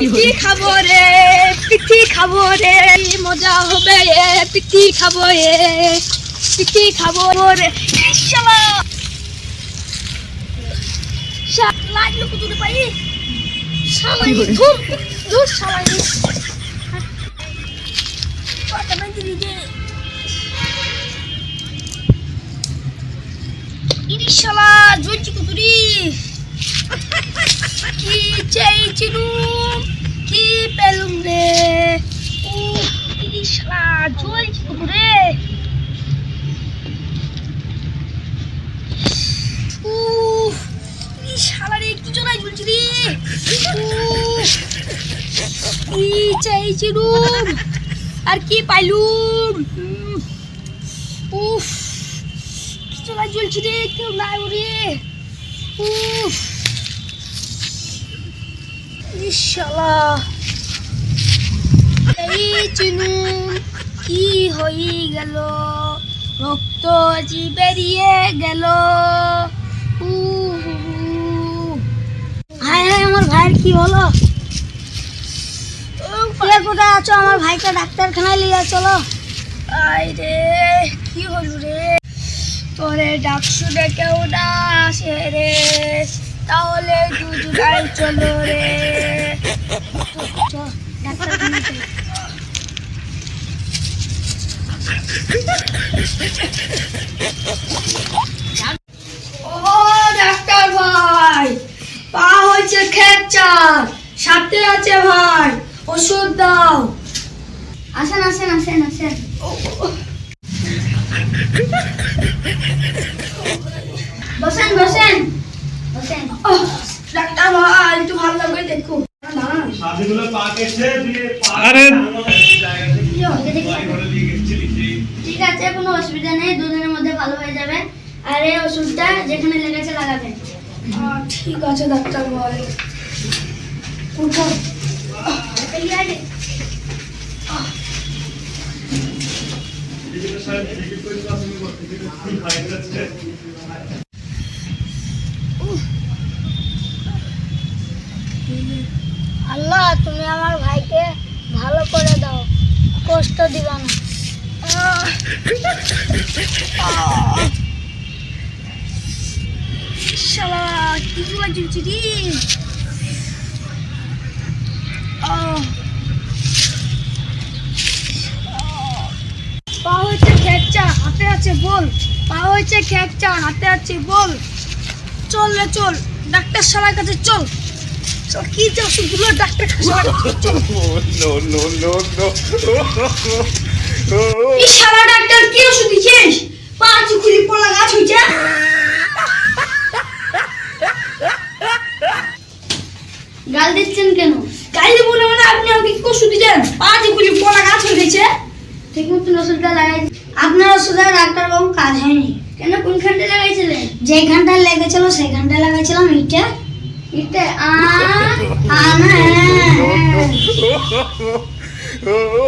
পিঠি খাব রে পিঠি খাব রে মজা হবে এ পিঠি খাব এ পিঠি খাব রে। শালা শালা লাগল কুতুরে পাই ধুর ধুর যে কি চেয়েছিলুম কি পেলুম রে। শালা উফ এই শালারে কি জোড়াই ঝুলছি রে? কি চাইছিলুম আর কি পাইলুম? উফ কি ঝুলছি রে? কেউ নাই রে উফ এই শালা। এই চিনুম কি হয়ে গেল? রক্ত জি বেরিয়ে গেল। হায় হায়, আমার ভাইয়ের কি হলো? কোথায় আছো? আমার ভাইকে ডাক্তারখানায় নিয়ে চলো। আয় রে, কি হলো রে? তোরে ডাক শুনে কেউ না আসে রে। তাহলে দুজনাই চলো রে। ডাক্তারখানায় চল। ও ডাক্তার ভাই পা হয়েছে খেচার সাথে আছে ভাই ওষুধ দাও। আসেন আসেন আসেন আসেন। বসেন বসেন। বসেন। ডাক্তার ভাই একটু ভালো লাগবে দেখো আরে- ঠিক আছে কোনো অসুবিধা নেই দুদিনের মধ্যে ভালো হয়ে যাবে। আর এই ওষুধটা যেখানে লেগেছে লাগাবেন ঠিক আছে ডাক্তার ভাই উঠো। যাচ্ছে আল্লাহ তুমি আমার ভাইকে ভালো করে দাও। কষ্ট দিবা না। শালা কি লাগছে রে। পা হয়েছে খেকচা হাতে আছে বল পা হয়েছে খেকচা হাতে আছে বল চল রে চল ডাক্তার শালার কাছে চল চল কি যে ওষুধগুলো ডাক্তার শালার কাছে চল no, no, no, no. এই শালা ডাক্তার কি ওষুধ দিছিস? পাঁচ খুলি পড়া গাছ হইছে? গাল দিচ্ছেন কেন? গাইলে বলে মানে আপনি আমাকে কি ওষুধ দিছেন পাঁচ খুলি পড়া গাছ হয়ে গেছে? ঠিক মতন ওষুধটা লাগাই আপনার ওষুধে ডাক্তারবাবু কাজ হয়নি। কেন কোনখানটা লাগাইছিলেন? যেখানটায় লেগেছিল সেখানটায় লাগাইছিলাম এইটা ইতে আ আ না।